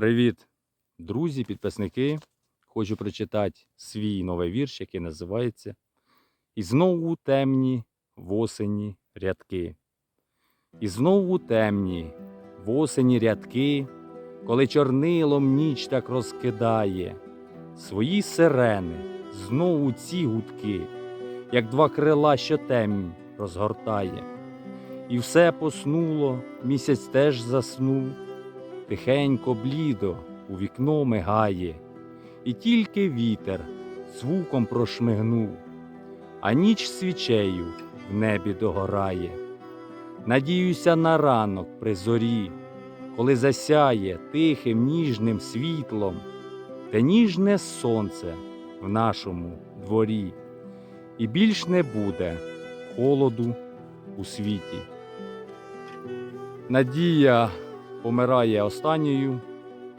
Привіт, друзі, підписники. Хочу прочитати свій новий вірш, який називається І знову темні в осені рядки. І знову темні в осені рядки, коли чорнилом ніч так розкидає, свої сирени, знову ці гудки, як два крила, що темні розгортає. І все поснуло, місяць теж заснув тихенько блідо у вікно мигає, і тільки вітер звуком прошмигнув, а ніч свічею в небі догорає. Надіюся на ранок при зорі, коли засяє тихим ніжним світлом, те ніжне сонце в нашому дворі, і більш не буде холоду у світі. Надія помирає останньою,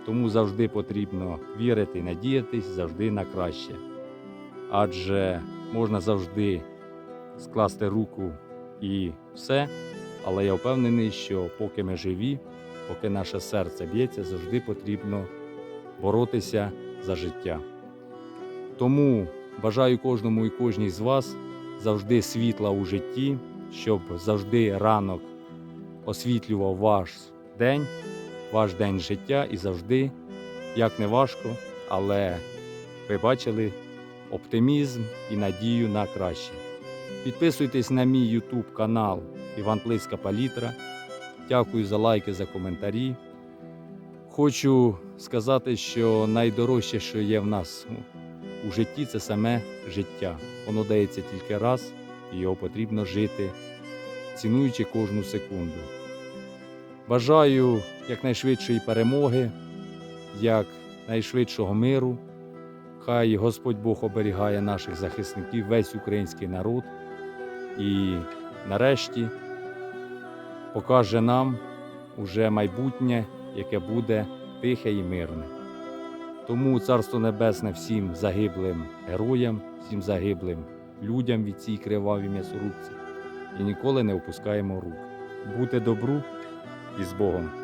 тому завжди потрібно вірити надіятись завжди на краще. Адже можна завжди скласти руку і все, але я впевнений, що поки ми живі, поки наше серце б'ється, завжди потрібно боротися за життя. Тому бажаю кожному і кожній з вас завжди світла у житті, щоб завжди ранок освітлював ваш день, ваш день життя і завжди, як не важко, але ви бачили оптимізм і надію на краще. Підписуйтесь на мій YouTube канал Іван Плиска Палітра. Дякую за лайки, за коментарі. Хочу сказати, що найдорожче, що є в нас у житті, це саме життя. Воно дається тільки раз, і його потрібно жити, цінуючи кожну секунду. Бажаю якнайшвидшої перемоги, якнайшвидшого миру. Хай Господь Бог оберігає наших захисників, весь український народ і нарешті покаже нам уже майбутнє, яке буде тихе і мирне. Тому Царство Небесне всім загиблим героям, всім загиблим людям від цій кривавій м'ясорубці і ніколи не опускаємо рук. Бути добру і з Богом.